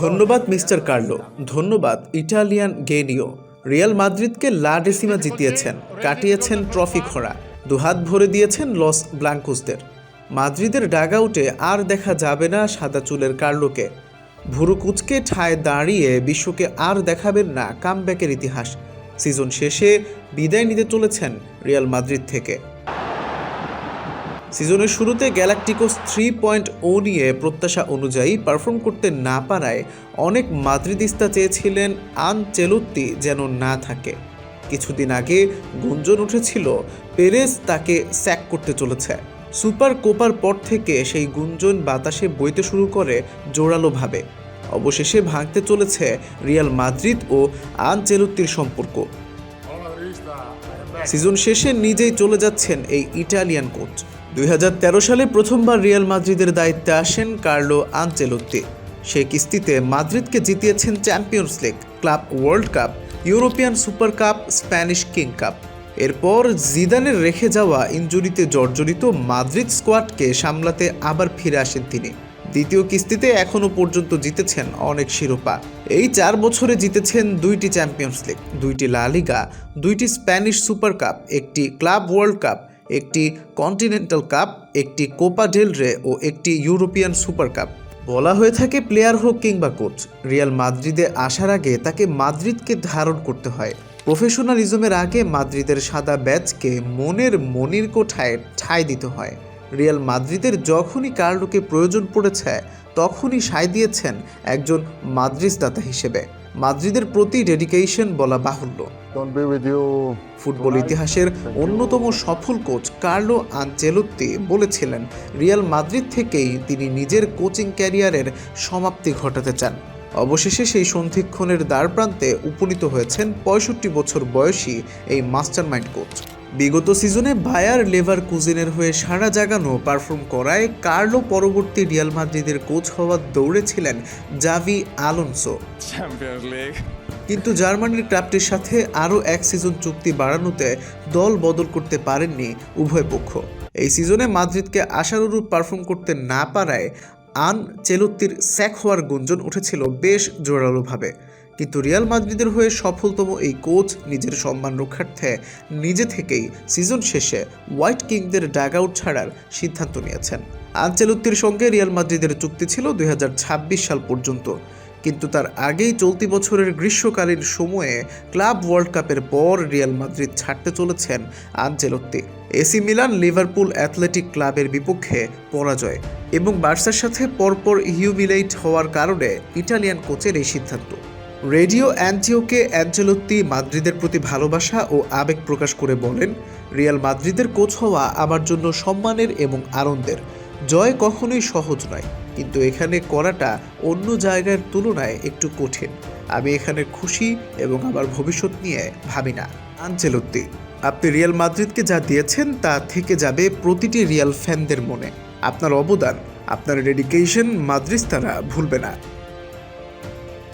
ধন্যবাদ, mister Carlo. ধন্যবাদ, Italian গেনিও। রিয়াল মাদ্রিদকে লা ডেসিমা জিতিয়েছেন, কাটিয়েছেন ট্রফি খোঁড়া। দুহাত ভরে দিয়েছেন লস ব্লাঙ্কুসদের। মাদ্রিদের ডাগআউটে আর দেখা যাবে না সাদা চুলের কার্লোকে। ভুরু কুচকে ঠায় দাঁড়িয়ে বিশ্বকে আর দেখাবেন না কামব্যাকের ইতিহাস। সিজন শেষে বিদায় নিতে চলেছেন রিয়াল মাদ্রিদ থেকে। সিজনের শুরুতে গ্যালাকটিকোস থ্রি পয়েন্ট ও নিয়ে প্রত্যাশা অনুযায়ী পারফর্ম করতে না পারায় অনেক মাদ্রিদিস্তা চেয়েছিলেন আন চেলুত্তি যেন না থাকে। কিছুদিন আগে গুঞ্জন উঠেছিল পেরেস তাকে স্যাক করতে চলেছে। সুপার কোপার পর থেকে সেই গুঞ্জন বাতাসে বইতে শুরু করে জোরালোভাবে। অবশেষে ভাঙতে চলেছে রিয়াল মাদ্রিদ ও আন চেলুত্তির সম্পর্ক। সিজন শেষে নিজেই চলে যাচ্ছেন এই ইটালিয়ান কোচ। দুই হাজার তেরো সালে প্রথমবার রিয়াল মাদ্রিদের দায়িত্বে আসেন কার্লো আনচেলোত্তি। সেই কিস্তিতে মাদ্রিদকে জিতিয়েছেন Champions League, Club World Cup, European Super Cup, Spanish King Cup. এরপর জিদানের রেখে যাওয়া ইনজুরিতে জর্জরিত মাদ্রিদ স্কোয়াডকে সামলাতে আবার ফিরে আসেন তিনি। দ্বিতীয় কিস্তিতে এখনও পর্যন্ত জিতেছেন অনেক শিরোপা। এই চার বছরে জিতেছেন দুইটি চ্যাম্পিয়ন্স লিগ, দুইটি লা লিগা, দুইটি স্প্যানিশ সুপার কাপ, একটি ক্লাব ওয়ার্ল্ড কাপ একটি কন্টিনেন্টাল কাপ, একটি কোপা ডেল রে ও একটি ইউরোপিয়ান সুপার কাপ। বলা হয়ে থাকে প্লেয়ার হোক কিংবা কোচ, রিয়াল মাদ্রিদে আসার আগে তাকে মাদ্রিদকে ধারণ করতে হয়। প্রফেশনালিজমের আগে মাদ্রিদের সাদা ব্যাচকে মনের মনির কোঠায় ঠাঁই দিতে হয়। রিয়াল মাদ্রিদের যখনই কার্লোকে প্রয়োজন পড়েছে, তখনই সায় দিয়েছেন একজন মাদ্রিসদাতা হিসেবে। মাদ্রিদের প্রতি ডেডিকেশন বলা বাহুল্য. ফুটবল ইতিহাসের অন্যতম সফল কোচ কার্লো আঞ্চেলুত্তি বলেছিলেন রিয়াল মাদ্রিদ থেকেই তিনি নিজের কোচিং ক্যারিয়ারের সমাপ্তি ঘটাতে চান। অবশেষে সেই সন্ধিক্ষণের দ্বার প্রান্তে উপনীত হয়েছেন পঁয়ষট্টি বছর বয়সী এই মাস্টারমাইন্ড কোচ। বিগত সিজনে বায়ার লেভার কুজিনের হয়ে সারা জাগানো পারফর্ম করায় কার্লো পরবর্তী রিয়াল মাদ্রিদের কোচ হওয়ার দৌড়ে ছিলেন জাভি আলোনসো। কিন্তু জার্মানির ক্লাবটির সাথে আরও এক সিজন চুক্তি বাড়ানোতে দল বদল করতে পারেননি উভয় পক্ষ। এই সিজনে মাদ্রিদকে আশানুরূপ পারফর্ম করতে না পারায় আন চেলুত্তির স্যাক হওয়ার গুঞ্জন উঠেছিল বেশ জোরালোভাবে। কিন্তু রিয়াল মাদ্রিদের হয়ে সফলতম এই কোচ নিজের সম্মান রক্ষার্থে নিজে থেকেই সিজন শেষে হোয়াইট কিংদের ডাগ আউট ছাড়ার সিদ্ধান্ত নিয়েছেন। আনচেলুত্তির সঙ্গে রিয়াল মাদ্রিদের চুক্তি ছিল দুই হাজার ছাব্বিশ সাল পর্যন্ত। কিন্তু তার আগেই চলতি বছরের গ্রীষ্মকালীন সময়ে ক্লাব ওয়ার্ল্ড কাপের পর রিয়াল মাদ্রিদ ছাড়তে চলেছেন Ancelotti. AC Milan Liverpool Athletic ক্লাবের বিপক্ষে পরাজয়। এবং বার্সার সাথে পরপর হিউমিলেট হওয়ার কারণে ইটালিয়ান কোচের এই সিদ্ধান্ত। রেডিও অ্যান্টিওকে অ্যাঞ্জেলোত্তি মাদ্রিদের প্রতি ভালোবাসা ও আবেগ প্রকাশ করে বলেন, রিয়াল মাদ্রিদের কোচ হওয়া আমার জন্য সম্মানের এবং আনন্দের। জয় কখনোই সহজ নয়, কিন্তু এখানে করাটা অন্য জায়গার তুলনায় একটু কঠিন। আমি এখানে খুশি এবং আমার ভবিষ্যৎ নিয়ে ভাবি না। আনচেলত্তি আপনি রিয়াল মাদ্রিদকে যা দিয়েছেন তা থেকে যাবে প্রতিটি রিয়াল ফ্যানদের মনে। আপনার অবদান আপনার ডেডিকেশন মাদ্রিদ তারা ভুলবে না।